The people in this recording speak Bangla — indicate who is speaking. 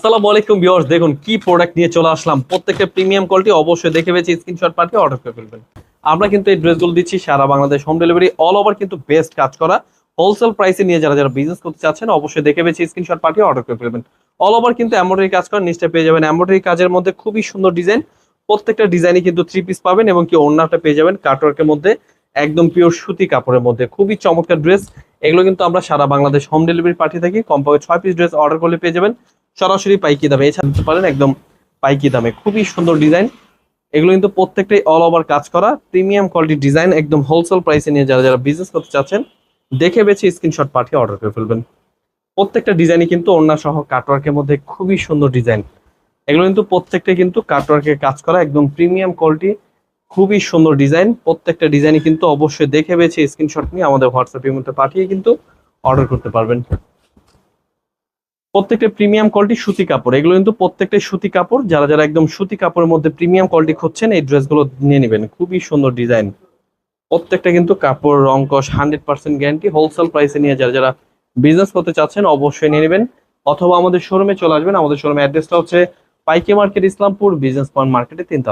Speaker 1: আসসালামু আলাইকুম ভিউয়ার্স, দেখুন কি প্রোডাক্ট নিয়ে চলে আসলাম। প্রত্যেকটা প্রিমিয়াম কোয়ালিটি অবশ্যই দেখে পেয়েছি স্ক্রিনশট পাঠিয়ে অর্ডার করে ফেলবেন। আমরা কিন্তু এই ড্রেসগুলো দিচ্ছি সারা Bangladesh home delivery all over কিন্তু বেস্ট কাজ করা। হোলসেল প্রাইসে নিয়ে যারা যারা বিজনেস করতে চাচ্ছেন, অবশ্যই দেখে পেয়েছি স্ক্রিনশট পাঠিয়ে অর্ডার করে ফেলবেন। অল ওভার কিন্তু এমব্রয়ডারি কাজ করা নিচটা পেয়ে যাবেন। এমব্রয়ডারি কাজের মধ্যে খুবই সুন্দর ডিজাইন প্রত্যেকটা ডিজাইনই কিন্তু থ্রি পিস পাবেন এবং কি ওড়নাটা পেয়ে যাবেন কাটওয়ার্কের মধ্যে, একদম পিওর সুতি কাপড়ের মধ্যে। খুবই চমৎকার ড্রেস এগুলো কিন্তু আমরা সারা বাংলাদেশ হোম ডেলিভারি পাঠিয়ে থাকি। কমপক্ষে ছয় পিস ড্রেস অর্ডার করলে পেয়ে যাবেন। সরাসরি পাইকি দামে, এছাড়া দিতে পারেন একদম পাইকি দামে। খুবই সুন্দর ডিজাইন। এগুলো কিন্তু প্রত্যেকটাই অল ওভার কাজ করা। প্রিমিয়াম কোয়ালিটির ডিজাইন একদম হোলসেল প্রাইসে নিয়ে যারা যারা বিজনেস করতে চাচ্ছেন, দেখে বেছে স্ক্রিনশট পাঠিয়ে অর্ডার করে ফেলবেন। প্রত্যেকটা ডিজাইনই কিন্তু অন্য সহ কাটওয়ার্কের মধ্যে খুবই সুন্দর ডিজাইন এগুলো কিন্তু প্রত্যেকটা কিন্তু কাটওয়ার্কে কাজ করা, একদম প্রিমিয়াম কোয়ালিটি খুবই সুন্দর ডিজাইন প্রত্যেকটা ডিজাইনই কিন্তু অবশ্যই দেখে বেছে স্ক্রিনশট নিয়ে আমাদের হোয়াটসঅ্যাপের মধ্যে পাঠিয়ে কিন্তু অর্ডার করতে পারবেন। প্রত্যেকটা প্রিমিয়াম কোয়ালিটি সুতি কাপড়। এগুলো কিন্তু প্রত্যেকটা সুতি কাপড়, যারা যারা একদম সুতি কাপড়ের মধ্যে প্রিমিয়াম কোয়ালিটি খুঁজছেন, এই ড্রেসগুলো নিয়ে নেবেন। খুবই সুন্দর ডিজাইন প্রত্যেকটা কিন্তু কাপড়, রং কস হান্ড্রেড পার্সেন্ট গ্যারান্টি হোলসেল প্রাইসে নিয়ে যারা যারা বিজনেস করতে চাচ্ছেন, অবশ্যই নিয়ে নেবেন। অথবা আমাদের শোরুমে চলে আসবেন। আমাদের শোরুমে অ্যাড্রেসটা হচ্ছে পাইকে মার্কেট ইসলামপুর বিজনেস পয়েন্ট মার্কেটে তিনতলা।